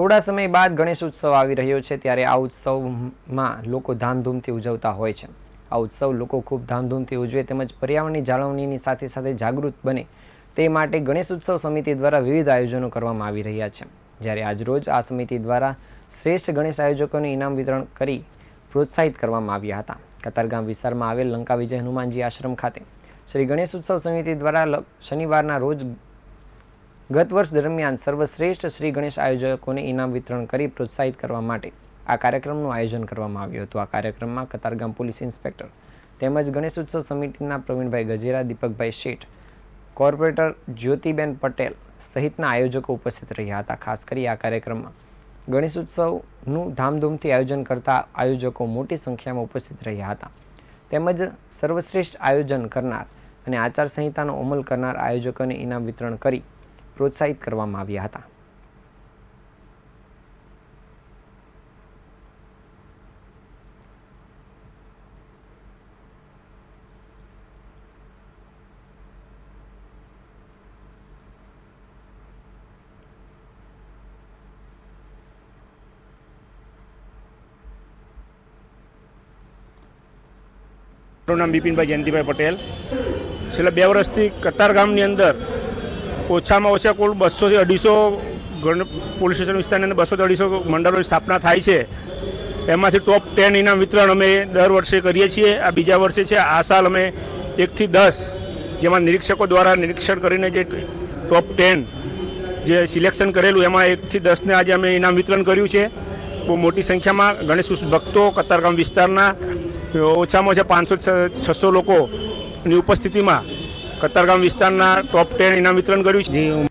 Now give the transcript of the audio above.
થોડા સમય બાદ ગણેશ ઉત્સવ આવી રહ્યો છે ત્યારે આ ઉત્સવમાં લોકો ધામધૂમથી ઉજવતા હોય છે. આ ઉત્સવ લોકો ખૂબ ધામધૂમથી ઉજવે તેમજ પર્યાવરણની જાળવણીની સાથે સાથે જાગૃત બને તે માટે ગણેશ ઉત્સવ સમિતિ દ્વારા વિવિધ આયોજનો કરવામાં આવી રહ્યા છે. જ્યારે આજરોજ આ સમિતિ દ્વારા શ્રેષ્ઠ ગણેશ આયોજકોને ઇનામ વિતરણ કરી પ્રોત્સાહિત કરવામાં આવ્યા હતા. કતારગામ વિસ્તારમાં આવેલ લંકા વિજય હનુમાનજી આશ્રમ ખાતે શ્રી ગણેશ ઉત્સવ સમિતિ દ્વારા શનિવારના રોજ ગત વર્ષ દરમિયાન સર્વશ્રેષ્ઠ શ્રી ગણેશ આયોજકોને ઇનામ વિતરણ કરી પ્રોત્સાહિત કરવા માટે આ કાર્યક્રમનું આયોજન કરવામાં આવ્યું હતું. આ કાર્યક્રમમાં કતારગામ પોલીસ ઇન્સ્પેક્ટર તેમજ ગણેશ ઉત્સવ સમિતિના પ્રવીણભાઈ ગજેરા, દીપકભાઈ શેઠ, કોર્પોરેટર જ્યોતિબેન પટેલ સહિતના આયોજકો ઉપસ્થિત રહ્યા હતા. ખાસ કરી આ કાર્યક્રમમાં ગણેશ ઉત્સવનું ધામધૂમથી આયોજન કરતા આયોજકો મોટી સંખ્યામાં ઉપસ્થિત રહ્યા હતા. તેમજ સર્વશ્રેષ્ઠ આયોજન કરનાર અને આચારસંહિતાનો અમલ કરનાર આયોજકોને ઇનામ વિતરણ કરી પ્રોત્સાહિત કરવામાં આવ્યા હતા. મારું નામ બિપિનભાઈ જયંતિભાઈ પટેલ. છેલ્લા બે વર્ષથી કતાર ગામની અંદર ઓછામાં ઓછા કુલ બસોથી અઢીસો પોલીસ સ્ટેશન વિસ્તારની અંદર બસોથી અઢીસો મંડળોની સ્થાપના થાય છે. એમાંથી ટોપ ટેન ઇનામ વિતરણ અમે દર વર્ષે કરીએ છીએ. આ બીજા વર્ષે છે, આ સાલ અમે એકથી દસ જેમાં નિરીક્ષકો દ્વારા નિરીક્ષણ કરીને જે ટોપ ટેન જે સિલેક્શન કરેલું, એમાં એકથી દસને આજે અમે ઇનામ વિતરણ કર્યું છે. બહુ મોટી સંખ્યામાં ગણેશ ભક્તો, કતારગામ વિસ્તારના, ઓછામાં ઓછા પાંચસો છસો લોકોની ઉપસ્થિતિમાં કતારગામ વિસ્તારના ટોપ ટેન ઇનામ વિતરણ કર્યું છે.